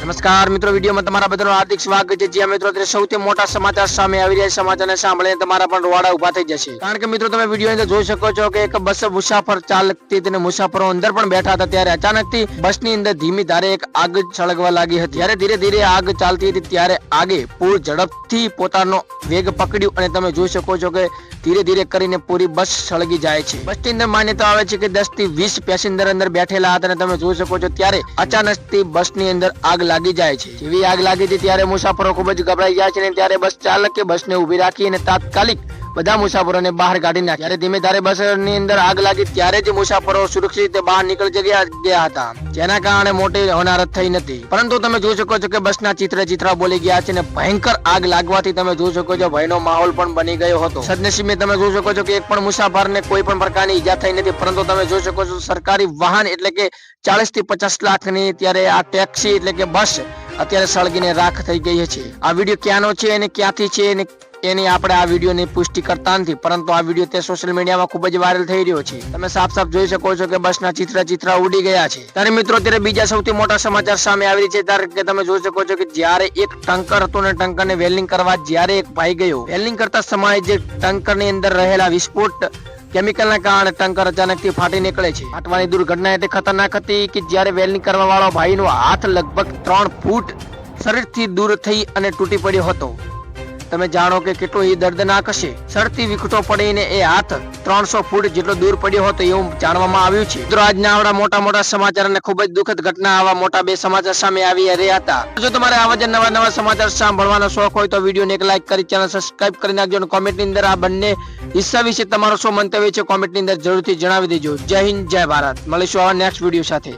નમસ્કાર મિત્રો, વિડીયોમાં તમારા બધાનું હાર્દિક સ્વાગત છે. જ્યાં મિત્રો, અત્યારે સૌથી મોટા સમાચાર સામે આવી રહ્યા સમાચારને સાંભળીને તમારા પણ રોવાડા ઊભા થઈ જશે. કારણ કે મિત્રો, તમે વીડિયો અંદર જોઈ શકો છો કે એક બસ મુસાફર ચાલતી તેને મુસાફરો અંદર પણ બેઠા હતા. ત્યારે અચાનકથી બસની અંદર ધીમી ધારે એક આગ સળગવા લાગી હતી. ત્યારે ધીરે ધીરે આગ ચાલતી હતી, ત્યારે આગે પૂર ઝડપથી પોતાનો વેગ પકડ્યું. અને તમે જોઈ શકો છો કે ધીરે ધીરે કરીને પૂરી બસ સળગી જાય છે. બસની અંદર માન્યતા આવે છે કે દસથી વીસ પેસેન્જર અંદર બેઠેલા હતા અને તમે જોઈ શકો છો ત્યારે અચાનકથી બસની અંદર આગ લાગી જાય છે. જેવી આગ લાગી હતી ત્યારે મુસાફરો ખૂબ જ ગભરાઈ જાય છે અને ત્યારે બસ ચાલકે બસને ઊભી રાખી અને તાત્કાલિક બધા મુસાફરોને બહાર કાઢી નાખ્યા. ત્યારે ધીમે ધારે બસની અંદર આગ લાગી, ત્યારે જ મુસાફરો સુરક્ષિત રીતે બહાર નીકળી ગયા ગયા હતા. જેના કારણે મોટી હોનારત થઈ નથી. પરંતુ તમે જોઈ શકો છો કે બસના ચિત્ર ચિત્રા બોલી ગયા છે અને ભયંકર આગ લાગવાથી તમે જોઈ શકો છો ભયનો માહોલ પણ બની ગયો હતો. સદનસીબે તમે જોઈ શકો છો કે એક પણ મુસાફરને કોઈ પણ પ્રકારની ઈજા થઈ નથી. પરંતુ તમે જોઈ શકો છો સરકારી વાહન એટલે કે ચાલીસથી પચાસ લાખની ત્યારે આ ટેક્સી એટલે કે બસ અત્યારે સળગીને રાખ થઈ ગઈ છે. આ વીડિયો ક્યાંનો છે અને ક્યાંથી છે અને એની આપણે આ વિડીયોની પુષ્ટિ કરતા નથી, પરંતુ આ વીડિયો તે સોશિયલ મીડિયામાં ખૂબ જ વાયરલ થઈ રહ્યો છે. તમે સાફ સાફ જોઈ શકો છો કે બસના ચિત્ર ચિત્ર ઉડી ગયા છે. ત્યારે મિત્રો ત્યારે બીજા સૌથી મોટા સમાચાર સામે આવી રહ્યા છે. ત્યારે કે તમે જોઈ શકો છો કે જ્યારે એક ટંકર હતું ને ટંકરને વેલ્ડિંગ કરવા જ્યારે એક ભાઈ ગયો, વેલ્ડિંગ કરતા સમયે જે ટંકરની અંદર રહેલા વિસ્ફોટ કેમિકલના કારણે ટંકર અચાનકથી ફાટી નીકળે છે. ફાટવાની દુર્ઘટના એટલે ખતરનાક હતી કે જ્યારે વેલ્ડિંગ કરવા વાળો ભાઈનો હાથ લગભગ ત્રણ ફૂટ શરીરથી દૂર થઈ અને તૂટી પડ્યો હતો. તમે જાણો કે કેટલો એ દર્દનાક હશે. સડતી વિકટો પડીને એ હાથ ત્રણસો ફૂટ જેટલો દૂર પડ્યો હતો એવું જાણવામાં આવ્યું છે. મિત્રો, આજના આવડા મોટા મોટા સમાચાર અને ખૂબ જ દુઃખદ ઘટના આવા મોટા બે સમાચાર સામે આવી રહ્યા હતા. જો તમારે આવા જ નવા નવા સમાચાર સાંભળવાનો શોખ હોય તો વિડીયોને એક લાઈક કરી, ચેનલ સબસ્ક્રાઇબ કરી નાખજો અને કોમેન્ટની અંદર આ બંને હિસ્સા વિશે તમારો શું મંતવ્ય છે, કોમેન્ટની અંદર જરૂરથી જણાવી દેજો. જય હિન્દ, જય ભારત. મળીશું આવા નેક્સ્ટ વીડિયો સાથે.